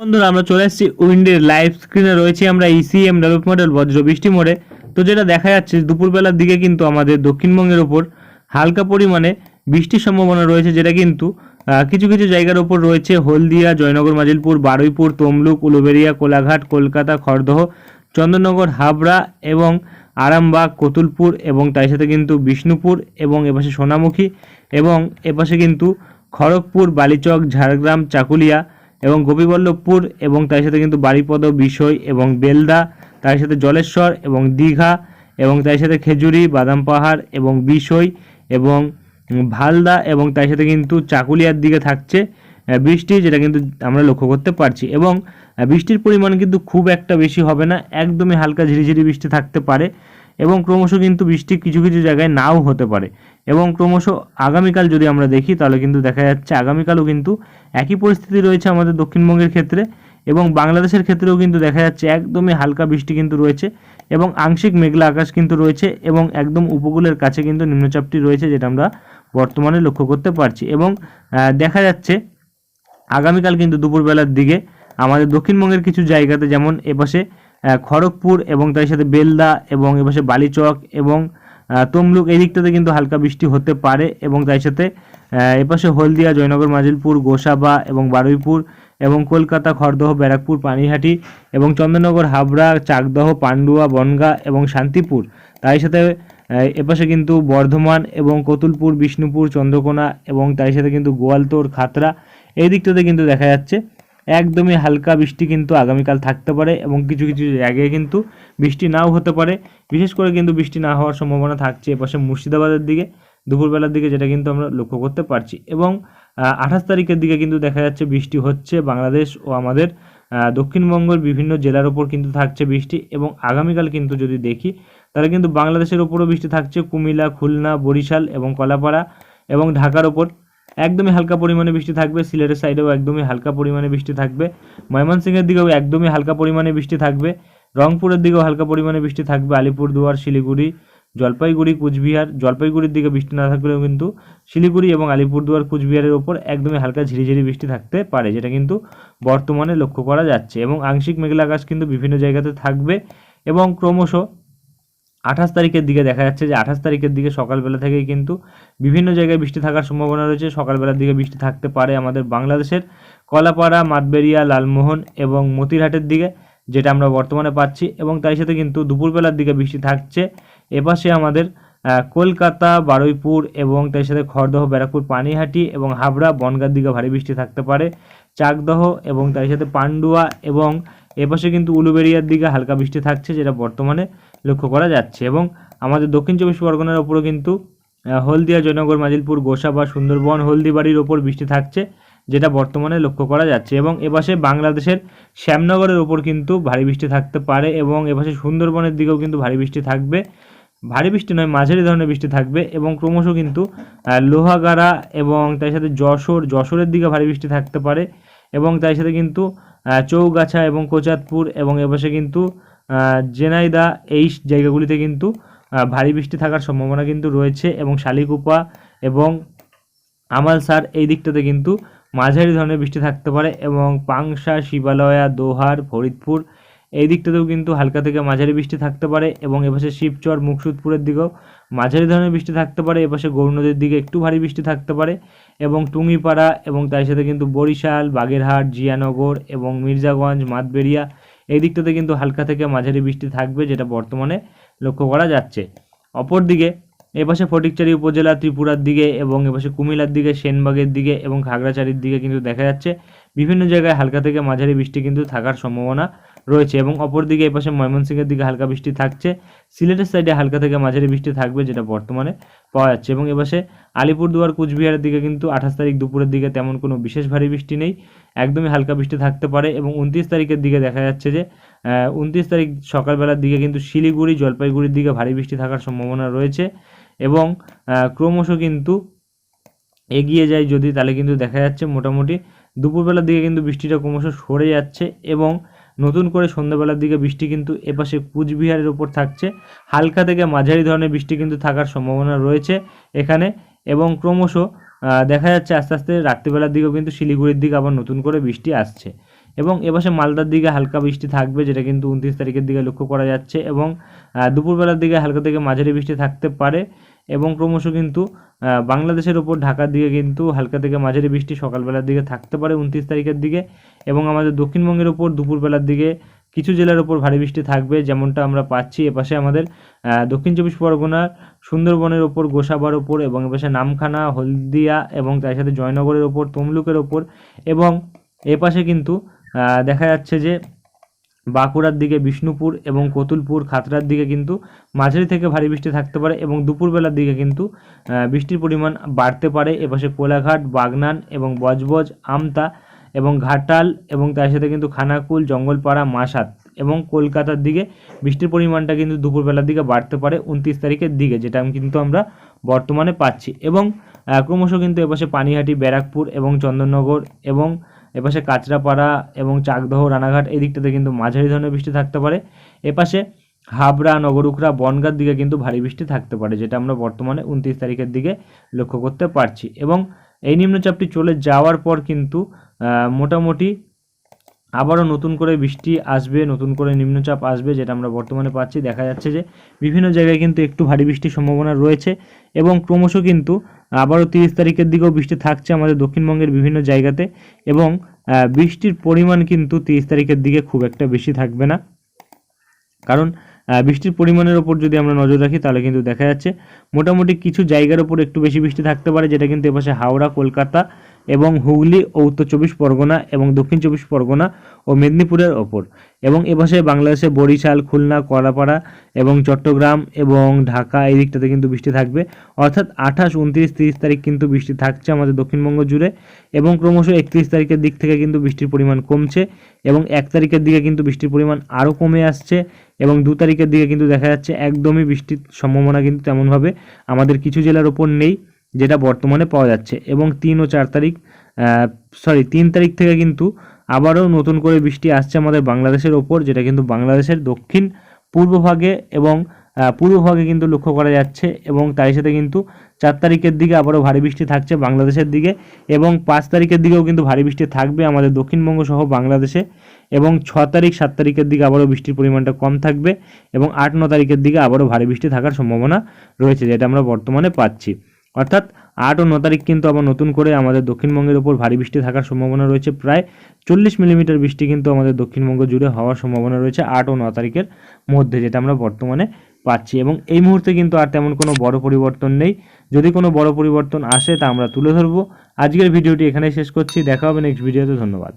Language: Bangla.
বন্ধুরা, আমরা চলে এসেছি উইন্ডের লাইভ স্ক্রিনে রয়েছে আমরা ইসিএম ডেভেলপ মডেল বজ্র বৃষ্টি মোড়ে। তো যেটা দেখা যাচ্ছে, দুপুরবেলার দিকে কিন্তু আমাদের দক্ষিণবঙ্গের ওপর হালকা পরিমাণে বৃষ্টির সম্ভাবনা রয়েছে, যেটা কিন্তু কিছু কিছু জায়গার ওপর রয়েছে হলদিয়া, জয়নগর, মাজিলপুর, বারুইপুর, তমলুক উলুবেড়িয়া কোলাঘাট, কলকাতা, খড়দহ, চন্দননগর, হাবড়া এবং আরামবাগ, কতুলপুর এবং তার সাথে কিন্তু বিষ্ণুপুর এবং এপাশে সোনামুখী এবং এপাশে কিন্তু খড়গপুর, বালিচক, ঝাড়গ্রাম, চাকুলিয়া এবং গোপীবল্লভপুর এবং তার সাথে কিন্তু বাড়িপদ বিষয় এবং বেলদা, তার সাথে জলেশ্বর এবং দীঘা এবং তার সাথে খেজুরি, বাদাম পাহাড় এবং বিষয় এবং ভালদা এবং তার সাথে কিন্তু চাকুলিয়ার দিকে থাকছে বৃষ্টি যেটা কিন্তু আমরা লক্ষ্য করতে পারছি এবং বৃষ্টির পরিমাণ কিন্তু খুব একটা বেশি হবে না, একদমই হালকা ঝিরিঝিরি বৃষ্টি থাকতে পারে এবং ক্রমশ কিন্তু বৃষ্টি কিছু কিছু জায়গায় নাও হতে পারে। এবং ক্রমশ আগামীকাল যদি আমরা দেখি, তাহলে কিন্তু দেখা যাচ্ছে আগামীকালও কিন্তু একই পরিস্থিতি রয়েছে আমাদের দক্ষিণবঙ্গের ক্ষেত্রে এবং বাংলাদেশের ক্ষেত্রেও কিন্তু দেখা যাচ্ছে একদমই হালকা বৃষ্টি কিন্তু রয়েছে এবং আংশিক মেঘলা আকাশ কিন্তু রয়েছে এবং একদম উপকূলের কাছে কিন্তু নিম্নচাপটি রয়েছে যেটা আমরা বর্তমানে লক্ষ্য করতে পারছি এবং দেখা যাচ্ছে আগামীকাল কিন্তু দুপুরবেলার দিকে আমাদের দক্ষিণবঙ্গের কিছু জায়গাতে যেমন এপাশে খড়গপুর এবং তার সাথে বেলদা এবং এপাশে বালিচক এবং তমলুক এই দিকটাতে কিন্তু হালকা বৃষ্টি হতে পারে এবং তাই সাথে এপাশে হলদিয়া, জয়নগর, মাজিলপুর, গোসাবা এবং বারুইপুর এবং কলকাতা, খড়দহ, ব্যারাকপুর, পানিহাটি এবং চন্দননগর হাবড়া, চাকদহ, পান্ডুয়া, বনগা এবং শান্তিপুর। তাই সাথে এপাশে কিন্তু বর্ধমান এবং কতুলপুর, বিষ্ণুপুর, চন্দ্রকোনা এবং তাই সাথে কিন্তু গোয়ালতোড় খাতরা এই দিকটাতে কিন্তু দেখা যাচ্ছে একদমই হালকা বৃষ্টি কিন্তু আগামীকাল থাকতে পারে এবং কিছু কিছু জায়গায় কিন্তু বৃষ্টি নাও হতে পারে। বিশেষ করে কিন্তু বৃষ্টি না হওয়ার সম্ভাবনা থাকছে এপাশে মুর্শিদাবাদের দিকে, দুপুরবেলার দিকে যেটা কিন্তু আমরা লক্ষ্য করতে পারছি। এবং আঠাশ তারিখের দিকে কিন্তু দেখা যাচ্ছে বৃষ্টি হচ্ছে বাংলাদেশ ও আমাদের দক্ষিণবঙ্গের বিভিন্ন জেলার ওপর কিন্তু থাকছে বৃষ্টি এবং আগামীকাল কিন্তু যদি দেখি, তাহলে কিন্তু বাংলাদেশের ওপরও বৃষ্টি থাকছে। কুমিল্লা, খুলনা, বরিশাল এবং কলাপাড়া এবং ঢাকার ওপর একদমই হালকা পরিমাণে বৃষ্টি থাকবে, সিলেটের সাইডেও একদমই হালকা পরিমাণে বৃষ্টি থাকবে, ময়মনসিংহের দিকেও একদমই হালকা পরিমাণে বৃষ্টি থাকবে, রংপুরের দিকেও হালকা পরিমাণে বৃষ্টি থাকবে, আলিপুরদুয়ার, শিলিগুড়ি, জলপাইগুড়ি, কুচবিহার, জলপাইগুড়ির দিকে বৃষ্টি না থাকলেও কিন্তু শিলিগুড়ি এবং আলিপুরদুয়ার, কুচবিহারের ওপর একদমই হালকা ঝিরিঝিরি বৃষ্টি থাকতে পারে, যেটা কিন্তু বর্তমানে লক্ষ্য করা যাচ্ছে এবং আংশিক মেঘলা আকাশ কিন্তু বিভিন্ন জায়গাতে থাকবে এবং ক্রমশ আঠাশ তারিখের দিকে দেখা যাচ্ছে যে আঠাশ তারিখের দিকে সকালবেলা থেকেই কিন্তু বিভিন্ন জায়গায় বৃষ্টি থাকার সম্ভাবনা রয়েছে। সকালবেলার দিকে বৃষ্টি থাকতে পারে আমাদের বাংলাদেশের কলাপাড়া, মাতবেরিয়া, লালমোহন এবং মতিরহাটের দিকে, যেটা আমরা বর্তমানে পাচ্ছি এবং তার সাথে কিন্তু দুপুরবেলার দিকে বৃষ্টি থাকছে। এপাশে আমাদের কলকাতা, বারুইপুর এবং তার সাথে খড়দহ, ব্যারাকপুর, পানিহাটি এবং হাবড়া বনগাঁর দিকে ভারী বৃষ্টি থাকতে পারে। চাকদহ এবং তার সাথে পান্ডুয়া এবং এপাশে কিন্তু উলুবেড়িয়ার দিকে হালকা বৃষ্টি থাকছে, যেটা বর্তমানে লক্ষ্য করা যাচ্ছে। এবং আমাদের দক্ষিণ চব্বিশ পরগনার ওপরও কিন্তু হলদিয়া, জয়নগর, মাজিলপুর, গোসা বা সুন্দরবন, হলদিবাড়ির ওপর বৃষ্টি থাকছে, যেটা বর্তমানে লক্ষ্য করা যাচ্ছে। এবং এপাশে বাংলাদেশের শ্যামনগরের ওপর কিন্তু ভারী বৃষ্টি থাকতে পারে এবং এপাশে সুন্দরবনের দিকেও কিন্তু ভারী বৃষ্টি থাকবে। ভারী বৃষ্টি নয়, মাঝারি ধরনের বৃষ্টি থাকবে এবং ক্রমশ কিন্তু লোহাগাড়া এবং তার সাথে যশোর, যশোরের দিকে ভারী বৃষ্টি থাকতে পারে। এবং তার সাথে কিন্তু চৌগাছা এবং কোচাতপুর এবং এপাশে কিন্তু জেনাইদা এই জায়গাগুলিতে কিন্তু ভারী বৃষ্টি থাকার সম্ভাবনা কিন্তু রয়েছে এবং শালিকুপা এবং আমালসার এই দিকটাতে কিন্তু মাঝারি ধরনের বৃষ্টি থাকতে পারে এবং পাংশা, শিবালয়া, দোহার, ফরিদপুর এই দিকটাতেও কিন্তু হালকা থেকে মাঝারি বৃষ্টি থাকতে পারে এবং এপাশে শিবচর, মুকসুদপুরের দিকেও মাঝারি ধরনের বৃষ্টি থাকতে পারে, এপাশে গৌর নদীর দিকে একটু ভারী বৃষ্টি থাকতে পারে এবং টুঙ্গিপাড়া এবং তার সাথে কিন্তু বরিশাল, বাগেরহাট, জিয়ানগর এবং মির্জাগঞ্জ, মাতবেরিয়া, এই দিকটাতে কিন্তু হালকা থেকে মাঝারি বৃষ্টি থাকবে যেটা বর্তমানে লক্ষ্য করা যাচ্ছে। অপরদিকে, এপাশে ফটিকচারি উপজেলা, ত্রিপুরার দিকে এবং এপাশে কুমিল্লার দিকে, সেনবাগের দিকে এবং খাগড়াছড়ির দিকে কিন্তু দেখা যাচ্ছে। বিভিন্ন জায়গায় হালকা থেকে মাঝারি বৃষ্টি কিন্তু থাকার সম্ভাবনা রয়েছে এবং অপরদিকে এপাশে ময়মনসিংহের দিকে হালকা বৃষ্টি থাকছে। সিলেটের সাইডে হালকা থেকে মাঝারি বৃষ্টি থাকবে যেটা বর্তমানে পাওয়া যাচ্ছে এবং এপাশে আলিপুরদুয়ার, কুচবিহারের দিকে কিন্তু আঠাশ তারিখ দুপুরের দিকে তেমন কোনো বিশেষ ভারী বৃষ্টি নেই। একদমই হালকা বৃষ্টি থাকতে পারে এবং উনত্রিশ তারিখের দিকে দেখা যাচ্ছে যে উনত্রিশ তারিখ সকালবেলার দিকে কিন্তু শিলিগুড়ি, জলপাইগুড়ির দিকে ভারী বৃষ্টি থাকার সম্ভাবনা রয়েছে এবং ক্রমশ কিন্তু এগিয়ে যায় যদি, তাহলে কিন্তু দেখা যাচ্ছে মোটামুটি দুপুরবেলার দিকে কিন্তু বৃষ্টিটা ক্রমশ সরে যাচ্ছে এবং নতুন করে সন্ধ্যাবেলার দিকে বৃষ্টি কিন্তু এপাশে কুচবিহারের ওপর থাকছে। হালকা থেকে মাঝারি ধরনের বৃষ্টি কিন্তু থাকার সম্ভাবনা রয়েছে এখানে এবং ক্রমশ দেখা যাচ্ছে আস্তে আস্তে রাত্রিবেলার দিকেও কিন্তু শিলিগুড়ির দিকে আবার নতুন করে বৃষ্টি আসছে এবং এপাশে মালদার দিকে হালকা বৃষ্টি থাকবে যেটা কিন্তু উনত্রিশ তারিখের দিকে লক্ষ্য করা যাচ্ছে এবং দুপুরবেলার দিকে হালকা থেকে মাঝারি বৃষ্টি থাকতে পারে। এবং ক্রমশ কিন্তু বাংলাদেশের ওপর ঢাকার দিকে কিন্তু হালকা থেকে মাঝারি বৃষ্টি সকালবেলার দিকে থাকতে পারে উনত্রিশ তারিখের দিকে এবং আমাদের দক্ষিণবঙ্গের ওপর দুপুরবেলার দিকে কিছু জেলার ওপর ভারী বৃষ্টি থাকবে যেমনটা আমরা পাচ্ছি এপাশে আমাদের দক্ষিণ চব্বিশ পরগনার সুন্দরবনের ওপর, গোসাবার ওপর এবং এপাশে নামখানা, হলদিয়া এবং তার সাথে জয়নগরের ওপর, তমলুকের ওপর এবং এপাশে কিন্তু দেখা যাচ্ছে যে বাঁকুড়ার দিকে বিষ্ণুপুর এবং কতুলপুর খাতড়ার দিকে কিন্তু মাঝারি থেকে ভারী বৃষ্টি থাকতে পারে এবং দুপুরবেলার দিকে কিন্তু বৃষ্টির পরিমাণ বাড়তে পারে। এপাশে কোলাঘাট, বাগনান এবং বজবজ, আমতা এবং ঘাটাল এবং তার সাথে কিন্তু খানাকুল, জঙ্গলপাড়া, মাসাত এবং কলকাতার দিকে বৃষ্টির পরিমাণটা কিন্তু দুপুরবেলার দিকে বাড়তে পারে উনত্রিশ তারিখের দিকে, যেটা কিন্তু আমরা বর্তমানে পাচ্ছি। এবং ক্রমশ কিন্তু এপাশে পানিহাটি, ব্যারাকপুর এবং চন্দননগর এবং এপাশে কাঁচরাপাড়া এবং চাকদহ রানাঘাট, এই দিকটাতে কিন্তু মাঝারি ধরনের বৃষ্টি থাকতে পারে। এপাশে হাবড়া নগরুকরা বনগার দিকে কিন্তু ভারী বৃষ্টি থাকতে পারে, যেটা আমরা বর্তমানে উনত্রিশ তারিখের দিকে লক্ষ্য করতে পারছি। এবং এই নিম্নচাপটি চলে যাওয়ার পর কিন্তু মোটামুটি আবারও নতুন করে বৃষ্টি আসবে, নতুন করে নিম্নচাপ আসবে যেটা আমরা বর্তমানে পাচ্ছি। দেখা যাচ্ছে যে বিভিন্ন জায়গায় কিন্তু একটু ভারী বৃষ্টির সম্ভাবনা রয়েছে এবং ক্রমশ কিন্তু আবারও তিরিশ তারিখের দিকেও বৃষ্টি থাকছে আমাদের দক্ষিণবঙ্গের বিভিন্ন জায়গাতে এবং বৃষ্টির পরিমাণ কিন্তু তিরিশ তারিখের দিকে খুব একটা বেশি থাকবে না। কারণ বৃষ্টির পরিমাণের ওপর যদি আমরা নজর রাখি তাহলে কিন্তু দেখা যাচ্ছে মোটামুটি কিছু জায়গার ওপর একটু বেশি বৃষ্টি থাকতে পারে যেটা কিন্তু এপাশে হাওড়া, কলকাতা এবং হুগলি ও উত্তর চব্বিশ পরগনা এবং দক্ষিণ চব্বিশ পরগনা ও মেদিনীপুরের ওপর। এবং এপাশে বাংলাদেশে বরিশাল, খুলনা কলাপাড়া এবং চট্টগ্রাম এবং ঢাকা এই দিকটাতে কিন্তু বৃষ্টি থাকবে। অর্থাৎ আঠাশ, উনত্রিশ, তিরিশ তারিখ কিন্তু বৃষ্টি থাকছে আমাদের দক্ষিণবঙ্গ জুড়ে এবং ক্রমশ একত্রিশ তারিখের দিক থেকে কিন্তু বৃষ্টির পরিমাণ কমছে এবং এক তারিখের দিকে কিন্তু বৃষ্টির পরিমাণ আরও কমে আসছে এবং দু তারিখের দিকে কিন্তু দেখা যাচ্ছে একদমই বৃষ্টির সম্ভাবনা কিন্তু তেমনভাবে আমাদের কিছু জেলার ওপর নেই। যেটা বর্তমানে পাওয়া যাচ্ছে। এবং তিন ও চার তারিখ সরি তিন তারিখ থেকে কিন্তু আবারও নতুন করে বৃষ্টি আসছে আমাদের বাংলাদেশের ওপর, যেটা কিন্তু বাংলাদেশের দক্ষিণ পূর্ব ভাগে এবং পূর্বভাগে কিন্তু লক্ষ্য করা যাচ্ছে। এবং তার সাথে কিন্তু চার তারিখের দিকে আবারও ভারী বৃষ্টি থাকছে বাংলাদেশের দিকে এবং পাঁচ তারিখের দিকেও কিন্তু ভারী বৃষ্টি থাকবে আমাদের দক্ষিণবঙ্গ সহ বাংলাদেশে। এবং ছ তারিখ, সাত তারিখের দিকে আবারও বৃষ্টির পরিমাণটা কম থাকবে এবং আট, ন তারিখের দিকে আবারও ভারী বৃষ্টি থাকার সম্ভাবনা রয়েছে, যেটা আমরা বর্তমানে পাচ্ছি। অর্থাৎ আট ও ন তারিখ কিন্তু আবার নতুন করে আমাদের দক্ষিণবঙ্গের উপর ভারী বৃষ্টি থাকার সম্ভাবনা রয়েছে। প্রায় চল্লিশ মিলিমিটার বৃষ্টি কিন্তু আমাদের দক্ষিণবঙ্গ জুড়ে হওয়ার সম্ভাবনা রয়েছে আট ও ন তারিখের মধ্যে, যেটা আমরা বর্তমানে পাচ্ছি। এবং এই মুহূর্তে কিন্তু আর তেমন কোনো বড় পরিবর্তন নেই। যদি কোনো বড় পরিবর্তন আসে তা আমরা তুলে ধরবো। আজকের ভিডিওটি এখানেই শেষ করছি। দেখা হবে নেক্সট ভিডিওতে ধন্যবাদ।